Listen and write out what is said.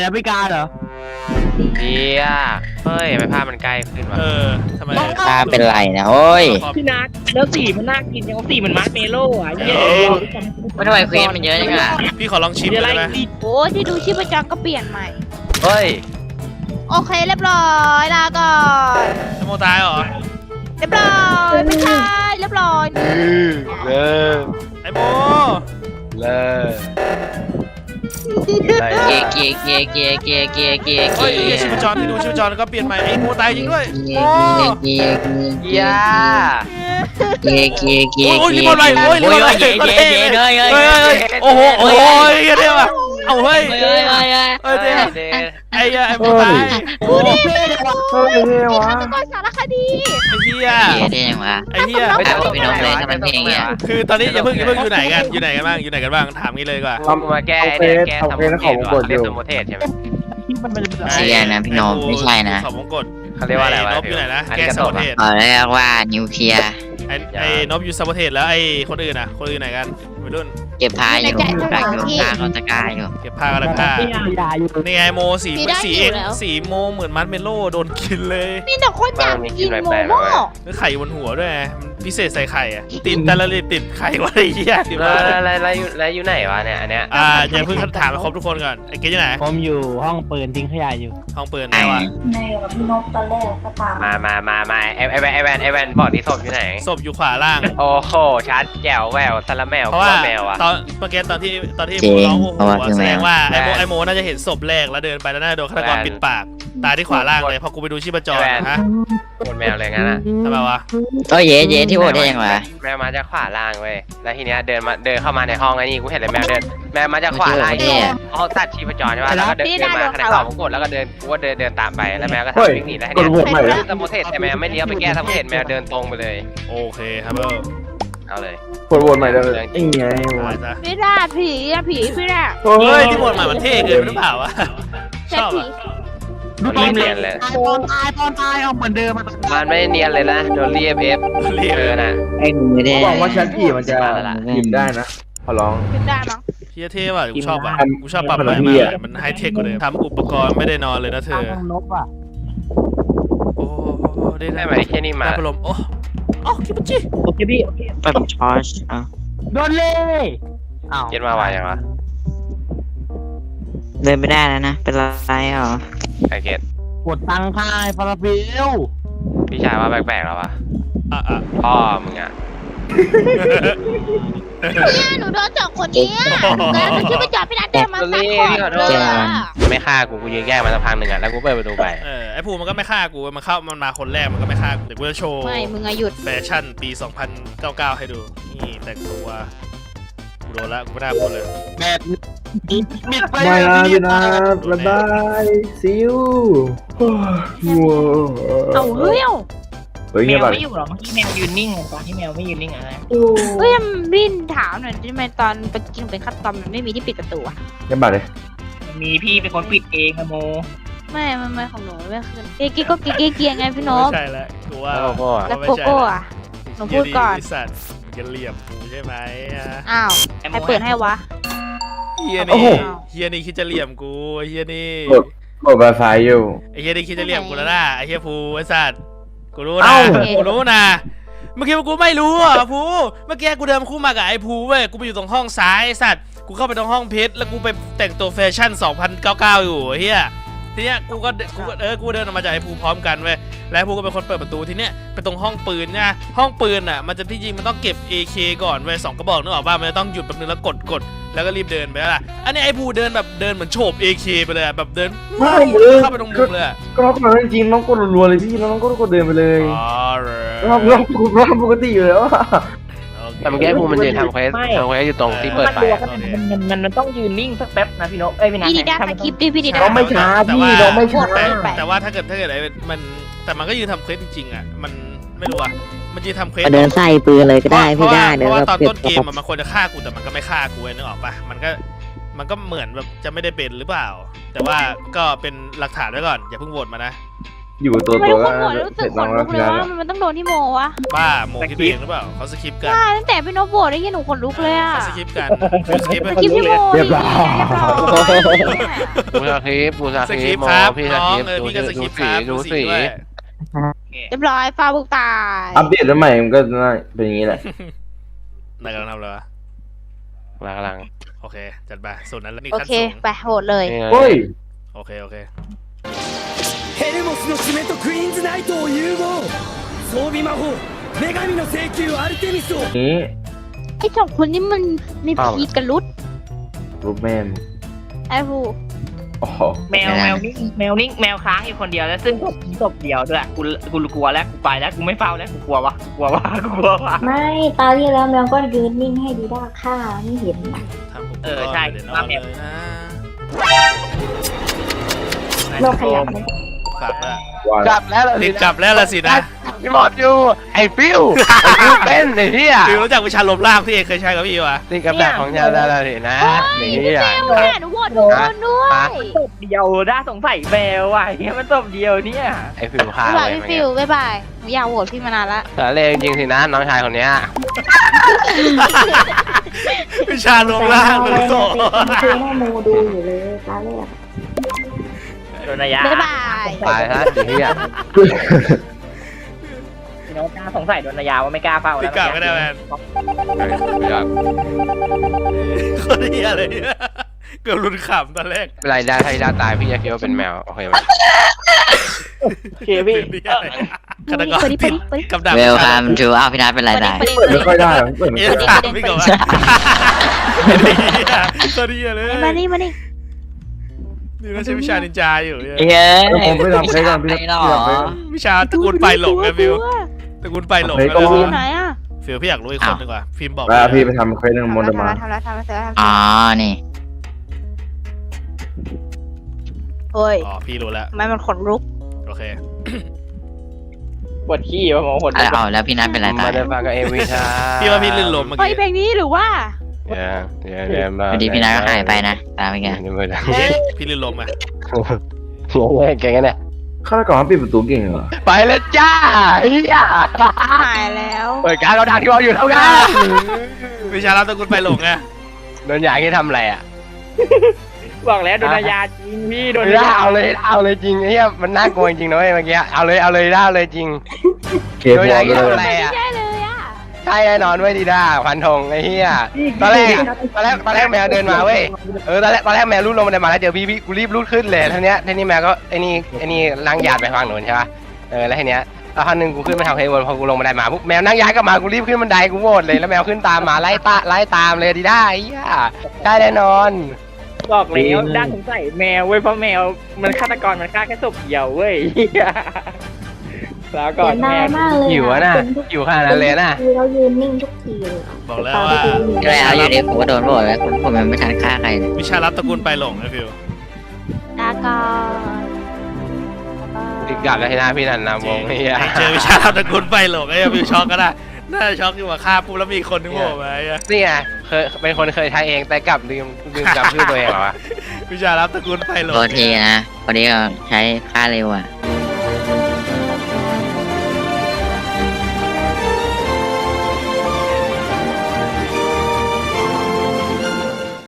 แอฟริกาเหรอเฮียเฮ้ยทำไม่ภาพมันใกล้ขึ้นวะเออทำไมถ้าเป็นไรนะโอ้ยพี่นัทแล้วสีมันน่ากินยังสีเหมือนมาร์ชเมลโล่อะเย้ไม่ทำไมเควสมันเยอะจังอะพี่ขอลองชิมเดี๋ยวได้อะไรไหมสีโอ้ที่ดูชีพจรก็เปลี่ยนใหม่เฮ้ยโอเคเรียบร้อยลาก่อนไอ้โมตายเหรอเรียบร้อยไม่ใช่เรียบร้อยเลิกไอ้โมเลิก เกเกเกเกเกเกเกเกเฮ้ยไอ้เหี้ยชิมจรที่ดูชิมจรแล้วก็เปลี่ยนใหม่ไอ้โมตายจริงด้วยโมเกเกเฮียเกเกเกโอ้ยรีบอลไรโอ้ยรีบอลไรเย้เย้เย้เย้เย้เฮ้ยเฮ้ยโอ้โหโอ้ยเฮ้ยเท่ว่ย เอาเฮ้ยเย้เย้เย้เฮ้ยเท่เดนไอ้เหี้ยไอ้โมตายกูนี่เป็นฆาตกรสารคดีไอ้เหี้ยเย้ได้ยังวะไอ้เหี้ย ไม่ต้องไปน้องเลยทำไมเพลงเนี่ยคือตอนนี้อย่าเพิ่งอย่าเพิ่งอยู่ไหนกันอยู่ไหนกันบ้างอยู่ไหนกันบ้างถามงี้เลยดีกว่ามึงมาแก้เนี่ยแก้สมุทเทศวะเรียกสมุทเทศใช่ไหมเสียนะพี่น้องไม่ใช่นะสองมงกฎเขาเรียกว่าอะไรวะนบอยู่ไหนนะอันแกนี้ก็สตมุกทอะเทศขอเรียกว่านิวเคลียร์ไอ้ไอ้นบอยู่สมุทเทศแล้วไอ้คนอื่นอะคนอื่นไหนกันวัยรุ่นเก็บพาอยู่กลางอยู่กลางเขาตะกาอยู่เก็บผ้ากันแล้วผ้าอย่าอยู่นี่ไงโมสีสีเองสีโมเหมือนมัดเมโลโดนกินเลยมีแต่คนอยากกินโมโม่แล้วไข่บนหัวด้วยไงมันพิเศษใส่ไข่อะติดแต่ละรีติดไข่วะไอ้เหี้ยติดแล้วมาแล้วแล้วแล้วอยู่แล้วอยู่ไหนวะเนี่ยอันเนี้ยอ่าอย่าเพิ่งถามให้ครบทุกคนก่อนไอ้เกดอยู่ไหนผมอยู่ห้องปืนทิ้งขยะอยู่ ห้องปืนไหนไอ้วะในกับพี่นกตอนแรกก็ตามมามามามาไอไอแวนไอแวนไอแวนบอกที่ศพอยู่ไหน ศพอยู่ขวาล่าง โอ้โหชัดแจ๋วแววสละแมวเพราะว่าแมวอะตอนเมื่อกี้ตอนที่ตอนที่จริโมงร้องโอ้โหเพราะว่าคือแสแมดงวว่าไอโมแมวไอโมน่าจะเห็นศพแรกแล้วเดินไปแล้วน่าจะโดนฆาตกรแมวปิดปาก ตายที่ขวาล่างเลยพอกูไปดูชีพจรแมวฮะหมดแมวเลยงั้นอะทำไมวะก็เย้เย้ที่โหวตได้ยังวะแมวมาจากขวาล่างเว้ยแล้วทีเนี้ยเดินมาเดินเข้ามาในห้องไอ้นี่กูเห็นเลยแมวเดินแมวมาจากขวาล่างเนี่ยห้องตัดชีพจรใช่ป่ะแล้วก็เดินเดินมาขนาดสองผมกดแล้วก็เดินกูก็เดินเดินตามไปแล้วแมวก็ทำวิ่งหนีแล้วทีเนี้ยสมุทเทศแต่แมวไม่เลี้ยวไปแก้สมุทเทศแมวเดินตรงไปเลย โอเคครับเออ เอาเลยกดโหวตใหม่เลยเรื่องจไอ้ริงไงตายซะพี่ราผีอะผีพี่ราโอ้เฮ้ยยที่บทใหม่มันเท่เกินไปหรือเปล่าวะชใช่อบผี อะรีบเรียนเลย ตายตอนตายตอนตายเอาเหมือนเดิมมันมันไม่เนียนเลยนะโดนเรียบเอฟเรียกเออน่ะ ไอ้หนูไม่ได้ หวังว่าชันพี่มันจะมาแล้วล่ะยิมได้นะขอร้องเป็นได้มั้งเฮียเท่ว่ะกูชอบอะทำกูชอบปรับทำใหม่พี่มากอะเลยมันไฮเทคกว่าเดิมทำอุปกรณ์ไม่ได้นอนเลยนะเธอนกอะ โอ้ได้ได้ได้ไหไหมมแค่นี้มา ได้พัดลมโอ้ โอ้คิปจิโอเคพี่แบบชอชอะโดนเล่อ้าวเย็นมาวายังวะเดินไม่ได้แล้วนะเป็นไรเหรอไอเกตกดตังค่ายพาราฟิลพี่ชายว่าแปลกๆแล้ววะอะอะพ่อมึงอะ เนี่ยหนูโดนสองคนเนี้ยแล้วหนูชีพจรพี่นัทเดินมาซัดคอเลยอะไม่ฆ่ากูกูยืนแยกมาสักพักหนึ่งอะแล้วกูเปิดประตูไปเออไอภูมิมันก็ไม่ฆ่ากูมันเข้ามันมาคนแรกมันก็ไม่ฆ่ากูเดี๋ยวกูจะโชว์ไม่มึงอะหยุดแฟชั่นปี 2099 ให้ดูนี่แต่งตัวกูโดนละกูไม่น่าพูดเลยแบบมิดมิดไปไม่นะพี่นัทบ๊ายบายซิวโอ้ยงัวเอาเฮ้ย เอาเฮ้ยแมเงียวบไปไม่อยู่หรอเมื่อกี้แมวยืนนิ่งตอนที่แมวไม่ยืนนิ่งอะไรเฮ้ยบินถามหน่อยทำไมตอนไปกินเป็นขั้นตอนมันไม่มีที่ปิดประตูอะเงียบไปเลยมีพี่เป็นคนปิดเองอะโมไม่ไม่ไม่ของหนูไม่ขึ้นเก๊กก็เก๊กเกียร์ไงพี่นไม่กใช่แล้วกูว่าแล้วก็แล้วโกโก้อะหนูพูดก่อนเฮียสัตว์มึงจะเหลี่ยมกูใช่ไหมฮะอ้าวใครเปิดให้วะ เฮียโอ้นี่โหเฮียนี่คิดจะเหลี่ยมกูเฮียนี่กดไวไฟอยู่ไอเฮียนี่คิดจะเหลี่ยมกูแล้วนะไอเฮียภูไอสัตว์ กูรู้นะ เอ้า กูรู้นะ เมื่อกี้กูไม่รู้อะภูเมื่อกี้กูเดินคู่มากับไอ้ภูเว้ย กูไปอยู่ตรงห้องซ้ายไอ้สัตว์ กูเข้าไปตรงห้องเพชรแล้วกูไปแต่งตัวแฟชั่น 2099อยู่ไอ้เฮีย ทีเนี้ยกูก็กูก็เออกูเดินออกมาจากไอ้ภูพร้อมกันเว้ยแล้วไอ้ภูก็เป็นคนเปิดประตูทีเนี้ยไปตรงห้องปืนเนี่ยห้องปืนอะมันจะที่จริงมันต้องเก็บ AK ก่อนเว้ยสองกระบอกนึกออกป่ะมันจะต้องหยุดแป๊บนึงแล้วกดกดแล้วก็รีบเดินไปแล้วล่ะอันนี้ไอ้ภูเดินแบบเดินเหมือนโฉบ AK ไปเลยอะแบบเดินไม่เลย เข้าไปตรงมุมเลยอะก็ล็อกมาจริงๆน้องกดรัวๆเลยพี่น้องก็กดเดินไปเลยอ๋อเหรอน้องน้องกดน้องปกติอยู่แล้วอะโอเค แต่เมื่อกี้ภูมันยืนทำเควสทำเควสอยู่ตรงที่เปิดมันไฟตัวอะมันมันมันมันต้องยืนนิ่งสักแป๊บนะพี่นกเอ้ยพี่นัทพี่ดีด้าสคริปต์ดิพี่ดีน้ด้าองไม่ช้าแต่พี่ว่าน้องไม่ช้า แต่ไปแต่ว่าถ้าเกิดถ้าเกิดไอ้มันแต่มันก็ยืนทำเควสจริงๆอะมันไม่รู้อะมันยืนทำเควส เดินใส่ปืนเลยก็ได้เพพี่ราะว่าได้เพเดี๋ยวราะว่าเราตอนเก็บต้นเกมอะมันควรจะฆ่ากูแต่มันก็ไม่ฆ่ากูเว้ยนึกออกปะมันก็มันก็เหมือนแบบจะไม่ได้เป็นหรือเปล่า แต่ว่าก็เป็นหลักฐานไว้ก่อนอย่าเพิ่งโหวตมานะ อยู่ตัวไม่ตัวรู้ก็คนโหวตรู้เสสึร็กจขน้อนงลุแล้วกพี่เลยนัทว่ามันต้องโดนที่โมวะบ้าโมคิดเองหรือเปล่าเขาสคริปต์กันใช่ตั้งแต่พี่นพโหวตได้ยินหนูขนลุกเลยอะเขาสคริปต์กันฟิวสคริปต์สกิปพี่โมเรียบร้อยปูสคริปต์ปูสสคคริริปปต์ต์ครับพี่สน้อคงริปต์เออดูพี่ก็สคริดูปต์คสีรับดูดูสีสีด้วยเรียบร้อยฟ้าบุกตายอัปเดตแล้วใหม่มันก็น่าเป็นอย่างนี้แหละ นายกำลังทำอะไรวะกำลังโอเคจัดไปส่วนนั้นแล้วนี่โอขั้นเคสูงไปโหวตเลยเฮ้ย โอเคโอเค ヘルモスの爪とクイーンズナイトを融合装備魔法女神の請求アルテミスを นี้ ไอ้สองคนนี้มันมีพีกันรุด รูปแม่ม ไอ้ผู้ โอ้โห แมวแมวนิ่งแมวนิ่งแมวค้างอยู่คนเดียวแล้วซึ่งศพศพเดียวด้วยกูกูกลัวแล้วกูไปแล้วกูไม่เฝ้าแล้วกูกลัววะกลัววะกูกลัววะ ไม่ตาที่แล้วแมวก็ยืนนิ่งให้ดีด้าฆ่าไม่เห็น ทำผม เออใช่ เดี๋ยวนอนเลยนะ โลกขยับเลย กลับแล้วว่าจับแล้วเหรอติดกลับแล้วละสินะพี่หมอดอยู่ไอ้ฟิวไอ้ฟิวเป็นไอ้เหี้ยฟิวรู้จักวิชาลมล่างที่เอกเคยใช้กับพี่วะติดกับดักของยาแล้วล่ะสินะไอ้เหี้ยแม่หนูโหวตทุกคนด้วยศพเดียวน่าสงสัยแมวว่ะเฮียมันศพเดียวเนี่ยไอ้ฟิวฆ่าบ๊ายเลบายยพี่ฟิวบ๊ายบายหนูอยากโหวตพี่มานานละ สาเลจริงสินะน้องชายคนเนี้ยวิชาลมล่างเลเลยยโซ่คือให้โมดูอยู่เลยตาแรกโด นระยะบ๊ายบายตายซะไอ้เหี้ยพี่น้องกล้าสงสัยโดนระยะว่าไม่กล้าเฝ้าติแล้ดวกลับไม่ได้แมนโคตรเหี้ยเลยเกือบรุนขำตอนแรกไรได้ไทยได้ตายพี่จะคิดว่าเป็นแมวโอเคไหมโอเคพี่เหี้ยอะไรฆาตกรไปดิไปติดดิไปดิกับดักเวลคัมทูอ้าวพี่นัทเป็นไรได้ไปดิเปิดไม่ค่อยได้เปิดไม่เอ๊ะค่อยได้ถามพี่ก่อนว่าไอ้เหี้ยโคตรเหี้ยเลยมานี่มานี่ นี่น่าใช้วิชานินจาอยู่เนี่ยเย้ยแล้วผมไปทำใครก่อนพี่นัทไม่หรอพี่ทำใครก่อน วิชาตระกูลไปหลงไงฟิวตระกูลไปหลงเฮ้ยนะก็ฟิวไหนอะฟิวพี่อยากรู้อีกคนหนึ่งว่ะฟิล์มบอกแล้วพี่ไปทำเควสหนึ่งมนต์ทำมาแล้วทำแล้วทำแล้วทำแล้วทำอ๋แล้วอนี่เฮ้ยอ๋อพี่รู้แล้วทำไมมันขนลุกโอเคปวดขี้วะหมอปวดอะไรเอาแล้วพี่นัทเป็นไรตามายเดินฟังกับเอวีชาพี่ว่าพี่ลื่นล้มเมื่อเฮ้ยกี้เพลงนี้หรือว่า เดี๋ยวเดี๋ยวเดี๋ยวมาพอดีพี่นัทก็หายไปนะตามไปแกเดี๋ยวมาเดี๋ยวเฮ้ยพี่ลื่นล้มอะเฮ้ยเก่งกันเนี่ยฆาตกรปิดประตูเก่งเหรอ ไปแล้วจ้าเฮียหายแล้วเปิดการเราดักที่เราอยู่เท่ากันวิชารับตระกูลไปหลงไงโดนอย่างที่ทำอะไรอะ บอกแล้วโดนระยะจริงพี่โดนระล่ายะเอาเลยเอาเลยจริงไอ้เหี้ยมันน่ากลัวจริงนะเว้ยเมื่อกี้เอาเลยเอาเลยล่าเลยจริงเคโดนพออย่างที่เลทำยอะไรไม่อะใช่เลยอะใช่แน่นอนเว้ยดีด้าพันธงไอ้เหี้ยตอนแรกอะตอนแรกตอนแรกแมวเดินมาเว้ยเออตอนแรกตอนแรกแมวรูดลงมาเดินมาแล้วเจอพี่พี่กูรีบรูดขึ้นเลยทีเนี้ยทีนี้แมวก็ไอ้นี่ไอ้นี่ล้างยาดไปฝั่งหนูนใช่ปะเออแล้วทีเนี้ยแล้วครั้งหนึ่งกูขึ้นไปทำเพลวนพอกูลงบันไดมาปุ๊บแมวนั่งย้ายกลับมากูรีบขึ้นบันไดกูโหวตเลยแล้วแมวขึ้นตามมาไล่ตาไล่ตามเลยดีด้าไอ้เหี้ยได้แน่นอน บอกแล้วด้านสงสัยแมวเว้ยเพราะแมวมันฆาตกรมันฆ่าแค่ศพเดียวเว้ยเหี้ย แล้วก่เสีอยนดาแมยวมากเลยหิวอะน่ะเป็นทุกหิวขนาดนั้นเลยนะคือเรายืนนิ่งทุกทีเลยบอกแล้วว่า ก็เลยเอาอยู่ดีผมก็โดนโหวตแล้วผมผมยังไม่ทันฆ่าใครเลยวิชารับตระกูลไปหลงไงฟิวลาก่อนติดกลับแล้วที่หน้าพี่นันนำวงไอ้เหี้ยเจอวิชารับตระกูลไปหลงไอ้ฟิวช็อกก็ได้น่าจะช็อกอยู่ว่าฆ่าปุ๊บแล้วมีคนนึงโผล่มาไอ้เหี้ยนี่ไงเคยเป็นคนเคยใช้เองแต่กลับลืมลืมจำชื่อตัวเองเหรอวะ วิชารับตระกูลไปหลงโทษทีนะพอดีก็ใช้ค่าเร็วอะเ